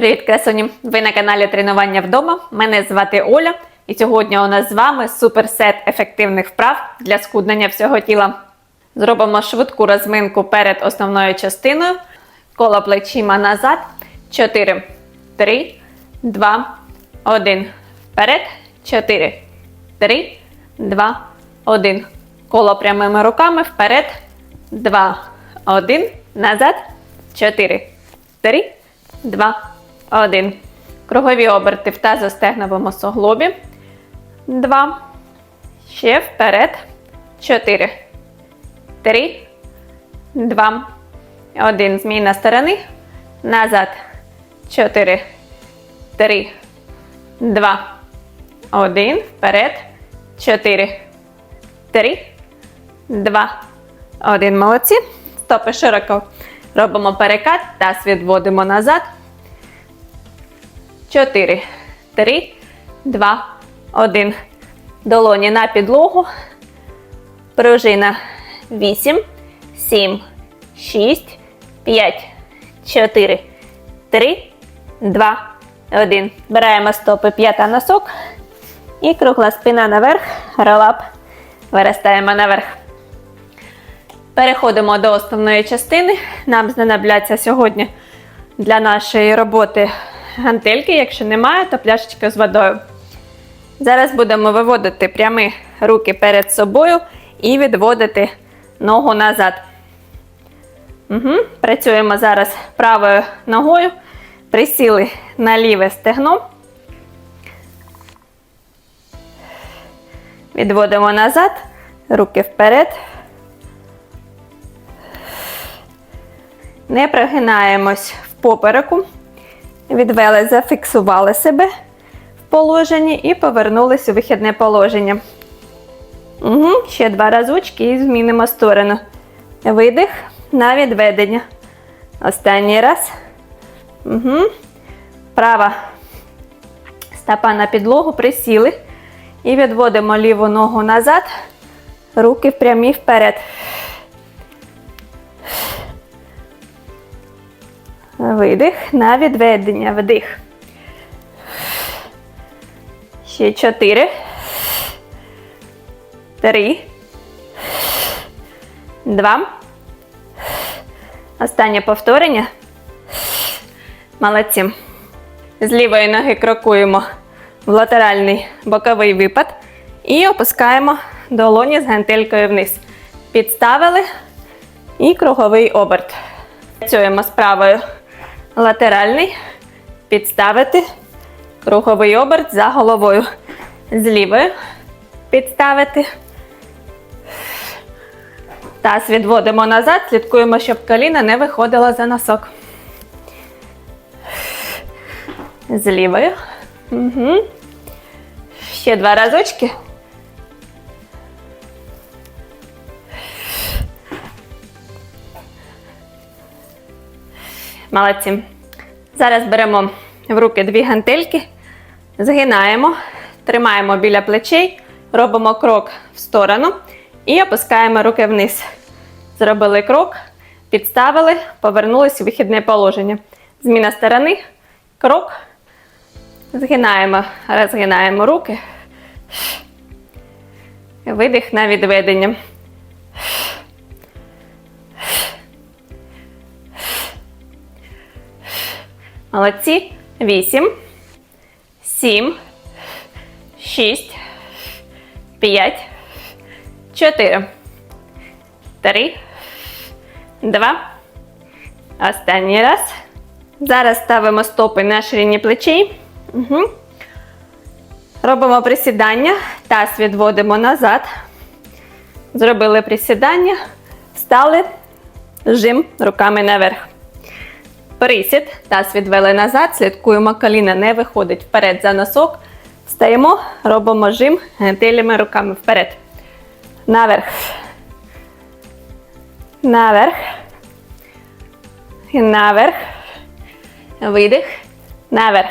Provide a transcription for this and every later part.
Привіт, красуні! Ви на каналі Тренування вдома. Мене звати Оля, і сьогодні у нас з вами суперсет ефективних вправ для схуднення всього тіла. Зробимо швидку розминку перед основною частиною. Коло плечима назад. 4, 3, 2, 1. Вперед. 4, 3, 2, 1. Коло прямими руками. Вперед. 2, 1. Назад. 4, 3, 2, 1. Кругові оберти в тазостегновому суглобі. 2. Ще вперед. 4. 3. 2. 1. Зміна сторони. Назад. 4. 3. 2. 1. Вперед. 4. 3. 2. 1. Молодці. Стопи широко. Робимо перекат. Таз відводимо назад. 4, 3, 2, 1. Долоні на підлогу. Пружина 8, 7, 6, 5, 4, 3, 2, 1. Беремо стопи п'ята носок. І кругла спина наверх. Ролап. Виростаємо наверх. Переходимо до основної частини. Нам знадобляться сьогодні для нашої роботи гантельки. Якщо немає, то пляшечка з водою. Зараз будемо виводити прямі руки перед собою і відводити ногу назад. Угу. Працюємо зараз правою ногою. Присіли на ліве стегно. Відводимо назад, руки вперед. Не прогинаємось в попереку. Відвели, зафіксували себе в положенні і повернулись у вихідне положення. Угу. Ще два разочки і змінимо сторону. Видих на відведення. Останній раз. Угу. Права стопа на підлогу, присіли. І відводимо ліву ногу назад, руки прямі вперед. Видих на відведення. Вдих. Ще чотири. Три. Два. Останнє повторення. Молодці. З лівої ноги крокуємо в латеральний боковий випад і опускаємо долоні з гантелькою вниз. Підставили і круговий оберт. Працюємо з правою латеральний, підставити, круговий оберт за головою. З лівою підставити. Таз відводимо назад, слідкуємо, щоб коліна не виходило за носок. З лівою. Угу. Ще два разочки. Молодці. Зараз беремо в руки дві гантельки, згинаємо, тримаємо біля плечей, робимо крок в сторону і опускаємо руки вниз. Зробили крок, підставили, повернулись у вихідне положення. Зміна сторони, крок. Згинаємо, розгинаємо руки. Видих на відведення. Молодці. Вісім. Сім. Шість. П'ять. Чотири. Три. Два. Останній раз. Зараз ставимо стопи на ширині плечей. Угу. Робимо присідання. Таз відводимо назад. Зробили присідання. Встали. Жим руками наверх. Присід, таз відвели назад, слідкуємо, коліна не виходить вперед за носок. Встаємо, робимо жим гантелями руками вперед. Наверх. Наверх. Наверх. Видих. Наверх.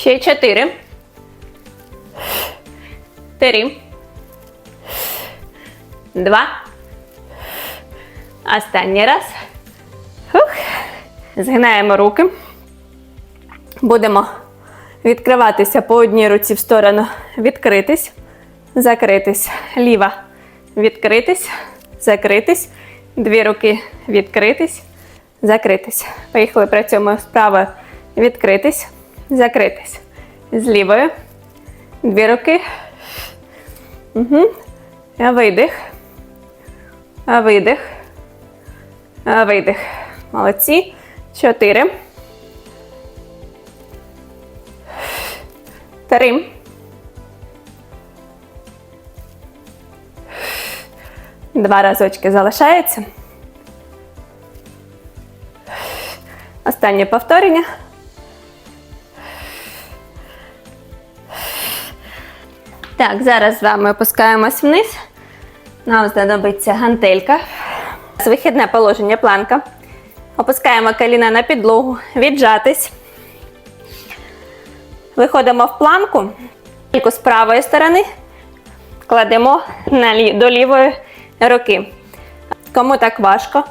Ще чотири. Три. два. Останній раз. Фух. Згинаємо руки. Будемо відкриватися по одній руці в сторону. Відкритись, закритись. Ліва. Відкритись, закритись. Дві руки відкритись, закритись. Поїхали працюємо з. Відкритись, закритись. З лівою. Дві руки. Угу. Видих. Видих. Видих. Молодці. Чотири. Три. Два разочки залишається. Останнє повторення. Так, зараз з вами опускаємось вниз. Нам знадобиться гантелька. Вихідне положення планка. Опускаємо коліна на підлогу, віджатись. Виходимо в планку. Тільки з правої сторони кладемо до лівої руки. Кому так важко,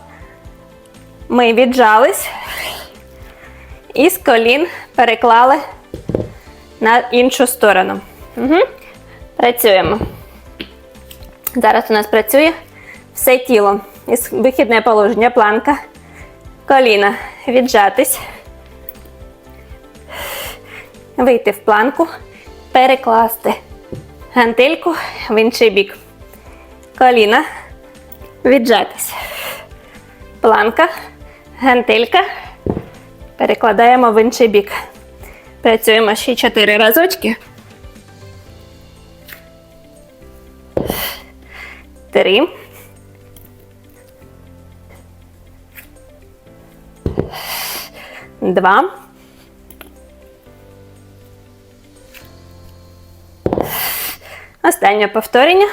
ми віджались і з колін переклали на іншу сторону. Угу. Працюємо. Зараз у нас працює все тіло. Вихідне положення планка. Коліна віджатись. Вийти в планку, перекласти гантельку в інший бік. Коліна віджатись. Планка, гантелька. Перекладаємо в інший бік. Працюємо ще 4 разочки. Три. Два. Останнє повторення.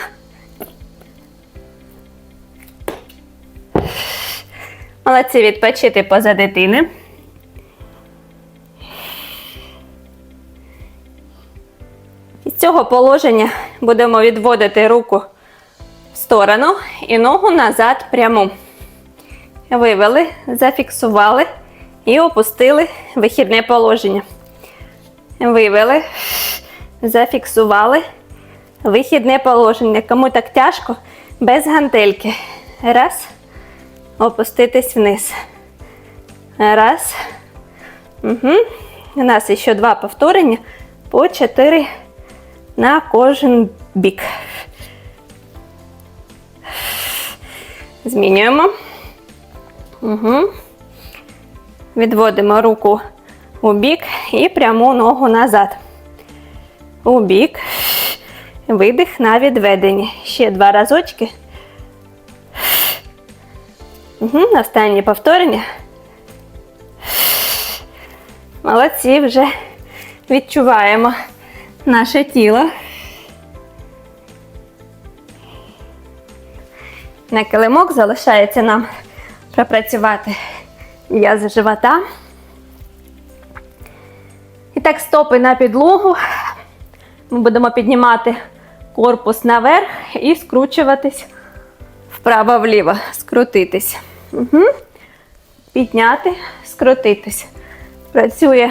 Молодці відпочити поза дитини. Із цього положення будемо відводити руку сторону і ногу назад пряму. Вивели, зафіксували і опустили вихідне положення. Вивели, зафіксували вихідне положення. Кому так тяжко, без гантельки. Раз. Опуститись вниз. Раз. Угу. У нас ще два повторення по чотири на кожен бік. Змінюємо. Угу. Відводимо руку у бік і пряму ногу назад. У бік. Видих на відведення. Ще два разочки. Угу. Останнє повторення. Молодці, вже відчуваємо наше тіло. На килимок залишається нам пропрацювати м'язи живота. І так, стопи на підлогу. Ми будемо піднімати корпус наверх і скручуватись вправо-вліво, скрутитись. Угу. Підняти, скрутитись. Працює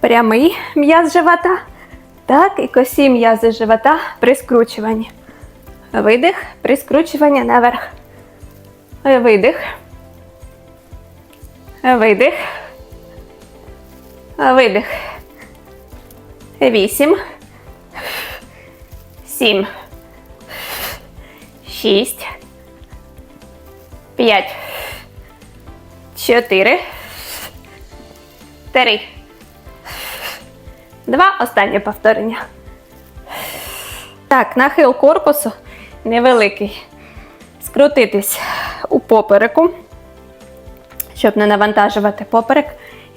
прямий м'яз живота, так і косі м'язи живота при скручуванні. Видих, при скручуванні наверх. Видих. Видих. Видих. Вісім. Сім. Шість. П'ять. Чотири. Три. Два. Останнє повторення. Так, нахил корпусу невеликий. Скрутитись у попереку, щоб не навантажувати поперек.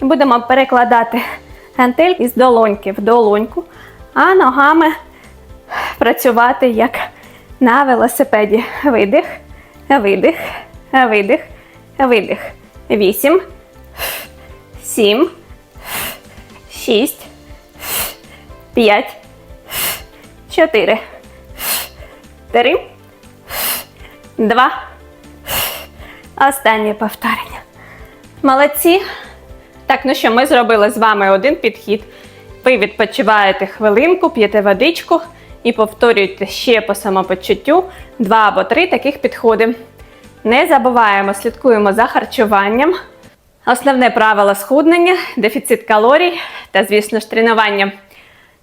І будемо перекладати гантель із долоньки в долоньку, а ногами працювати як на велосипеді. Видих, видих, видих, видих. Вісім, сім, шість, п'ять, чотири, три, два. Останнє повторення. Молодці. Так, ну що, ми зробили з вами один підхід. Ви відпочиваєте хвилинку, п'єте водичку і повторюєте ще по самопочуттю два або три таких підходи. Не забуваємо, слідкуємо за харчуванням. Основне правило схуднення, дефіцит калорій та, звісно ж, тренування.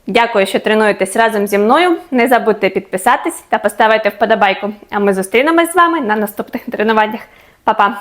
Дякую, що тренуєтесь разом зі мною. Не забудьте підписатись та поставити вподобайку. А ми зустрінемось з вами на наступних тренуваннях. Па-па!